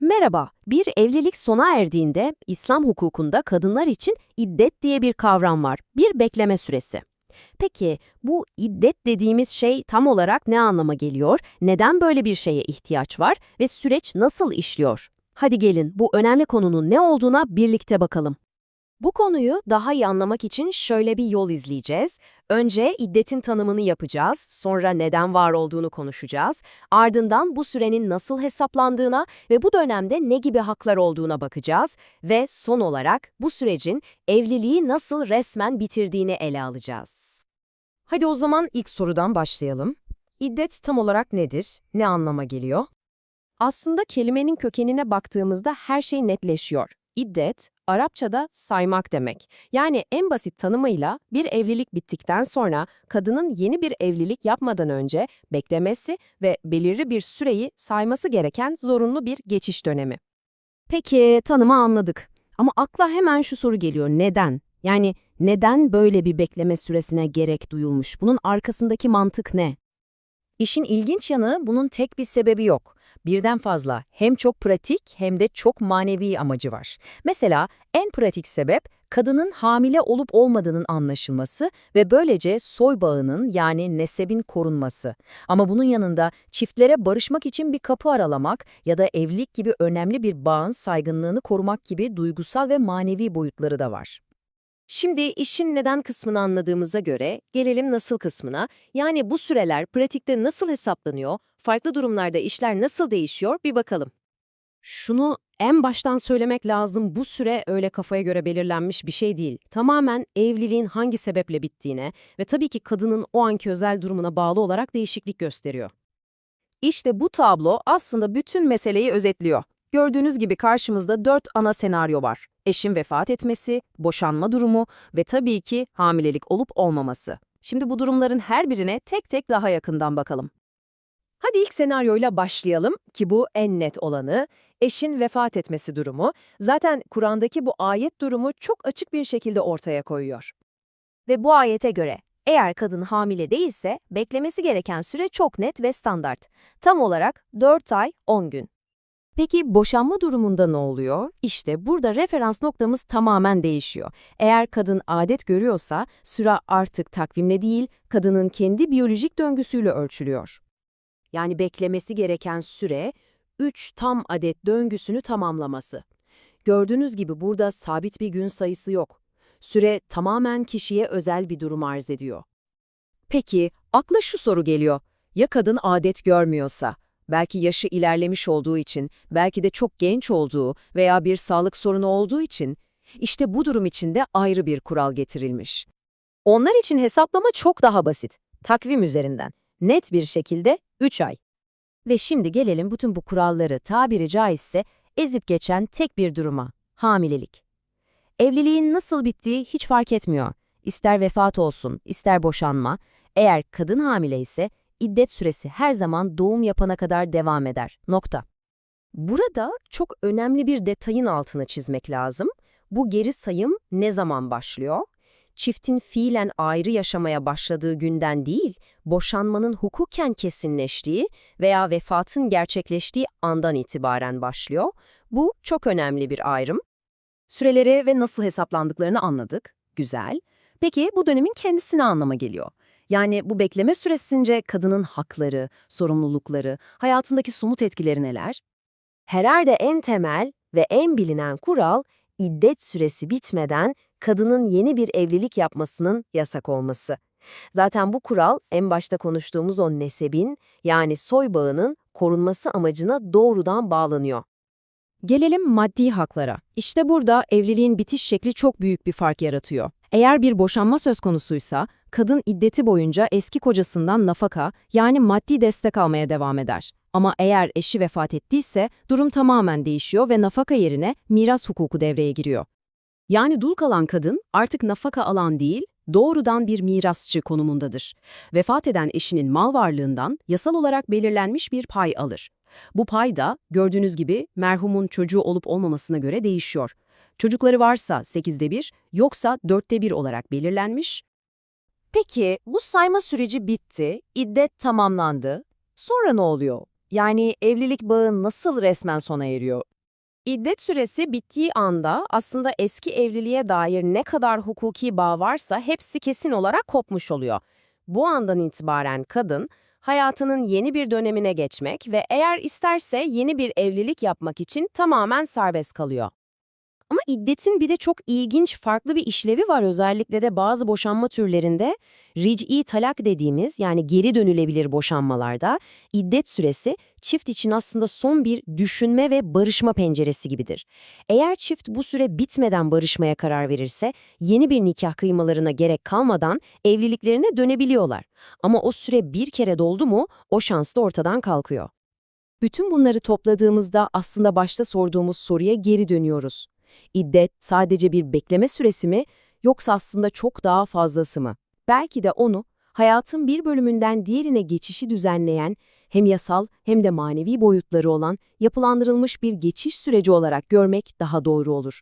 Merhaba, bir evlilik sona erdiğinde İslam hukukunda kadınlar için iddet diye bir kavram var, bir bekleme süresi. Peki bu iddet dediğimiz şey tam olarak ne anlama geliyor, neden böyle bir şeye ihtiyaç var ve süreç nasıl işliyor? Hadi gelin bu önemli konunun ne olduğuna birlikte bakalım. Bu konuyu daha iyi anlamak için şöyle bir yol izleyeceğiz. Önce iddetin tanımını yapacağız, sonra neden var olduğunu konuşacağız. Ardından bu sürenin nasıl hesaplandığına ve bu dönemde ne gibi haklar olduğuna bakacağız. Ve son olarak bu sürecin evliliği nasıl resmen bitirdiğini ele alacağız. Hadi o zaman ilk sorudan başlayalım. İddet tam olarak nedir? Ne anlama geliyor? Aslında kelimenin kökenine baktığımızda her şey netleşiyor. İddet, Arapçada saymak demek. Yani en basit tanımıyla bir evlilik bittikten sonra kadının yeni bir evlilik yapmadan önce beklemesi ve belirli bir süreyi sayması gereken zorunlu bir geçiş dönemi. Peki tanımı anladık. Ama akla hemen şu soru geliyor. Neden? Yani neden böyle bir bekleme süresine gerek duyulmuş? Bunun arkasındaki mantık ne? İşin ilginç yanı bunun tek bir sebebi yok. Birden fazla hem çok pratik hem de çok manevi amacı var. Mesela en pratik sebep kadının hamile olup olmadığının anlaşılması ve böylece soy bağının yani nesebin korunması. Ama bunun yanında çiftlere barışmak için bir kapı aralamak ya da evlilik gibi önemli bir bağın saygınlığını korumak gibi duygusal ve manevi boyutları da var. Şimdi işin neden kısmını anladığımıza göre gelelim nasıl kısmına. Yani bu süreler pratikte nasıl hesaplanıyor, farklı durumlarda işler nasıl değişiyor bir bakalım. Şunu en baştan söylemek lazım bu süre öyle kafaya göre belirlenmiş bir şey değil. Tamamen evliliğin hangi sebeple bittiğine ve tabii ki kadının o anki özel durumuna bağlı olarak değişiklik gösteriyor. İşte bu tablo aslında bütün meseleyi özetliyor. Gördüğünüz gibi karşımızda dört ana senaryo var. Eşin vefat etmesi, boşanma durumu ve tabii ki hamilelik olup olmaması. Şimdi bu durumların her birine tek tek daha yakından bakalım. Hadi ilk senaryoyla başlayalım ki bu en net olanı. Eşin vefat etmesi durumu. Zaten Kur'an'daki bu ayet durumu çok açık bir şekilde ortaya koyuyor. Ve bu ayete göre eğer kadın hamile değilse beklemesi gereken süre çok net ve standart. Tam olarak 4 ay 10 gün. Peki boşanma durumunda ne oluyor? İşte burada referans noktamız tamamen değişiyor. Eğer kadın adet görüyorsa süre artık takvimle değil, kadının kendi biyolojik döngüsüyle ölçülüyor. Yani beklemesi gereken süre 3 tam adet döngüsünü tamamlaması. Gördüğünüz gibi burada sabit bir gün sayısı yok. Süre tamamen kişiye özel bir durum arz ediyor. Peki akla şu soru geliyor. Ya kadın adet görmüyorsa? Belki yaşı ilerlemiş olduğu için, belki de çok genç olduğu veya bir sağlık sorunu olduğu için, işte bu durum için de ayrı bir kural getirilmiş. Onlar için hesaplama çok daha basit. Takvim üzerinden. Net bir şekilde 3 ay. Ve şimdi gelelim bütün bu kuralları tabiri caizse ezip geçen tek bir duruma, hamilelik. Evliliğin nasıl bittiği hiç fark etmiyor. İster vefat olsun, ister boşanma, eğer kadın hamile ise iddet süresi her zaman doğum yapana kadar devam eder. Nokta. Burada çok önemli bir detayın altını çizmek lazım. Bu geri sayım ne zaman başlıyor? Çiftin fiilen ayrı yaşamaya başladığı günden değil, boşanmanın hukuken kesinleştiği veya vefatın gerçekleştiği andan itibaren başlıyor. Bu çok önemli bir ayrım. Süreleri ve nasıl hesaplandıklarını anladık. Güzel. Peki bu dönemin kendisine anlama geliyor. Yani bu bekleme süresince kadının hakları, sorumlulukları, hayatındaki somut etkileri neler? Herhalde en temel ve en bilinen kural, iddet süresi bitmeden kadının yeni bir evlilik yapmasının yasak olması. Zaten bu kural en başta konuştuğumuz o nesebin yani soy bağının korunması amacına doğrudan bağlanıyor. Gelelim maddi haklara. İşte burada evliliğin bitiş şekli çok büyük bir fark yaratıyor. Eğer bir boşanma söz konusuysa, kadın iddeti boyunca eski kocasından nafaka yani maddi destek almaya devam eder. Ama eğer eşi vefat ettiyse durum tamamen değişiyor ve nafaka yerine miras hukuku devreye giriyor. Yani dul kalan kadın artık nafaka alan değil, doğrudan bir mirasçı konumundadır. Vefat eden eşinin mal varlığından yasal olarak belirlenmiş bir pay alır. Bu pay da gördüğünüz gibi merhumun çocuğu olup olmamasına göre değişiyor. Çocukları varsa 8'de 1, yoksa 4'te 1 olarak belirlenmiş. Peki bu sayma süreci bitti, iddet tamamlandı. Sonra ne oluyor? Yani evlilik bağı nasıl resmen sona eriyor? İddet süresi bittiği anda aslında eski evliliğe dair ne kadar hukuki bağ varsa hepsi kesin olarak kopmuş oluyor. Bu andan itibaren kadın hayatının yeni bir dönemine geçmek ve eğer isterse yeni bir evlilik yapmak için tamamen serbest kalıyor. Ama iddetin bir de çok ilginç farklı bir işlevi var özellikle de bazı boşanma türlerinde. Ric'i talak dediğimiz yani geri dönülebilir boşanmalarda iddet süresi çift için aslında son bir düşünme ve barışma penceresi gibidir. Eğer çift bu süre bitmeden barışmaya karar verirse yeni bir nikah kıymalarına gerek kalmadan evliliklerine dönebiliyorlar. Ama o süre bir kere doldu mu o şans da ortadan kalkıyor. Bütün bunları topladığımızda aslında başta sorduğumuz soruya geri dönüyoruz. İddet sadece bir bekleme süresi mi yoksa aslında çok daha fazlası mı? Belki de onu hayatın bir bölümünden diğerine geçişi düzenleyen hem yasal hem de manevi boyutları olan yapılandırılmış bir geçiş süreci olarak görmek daha doğru olur.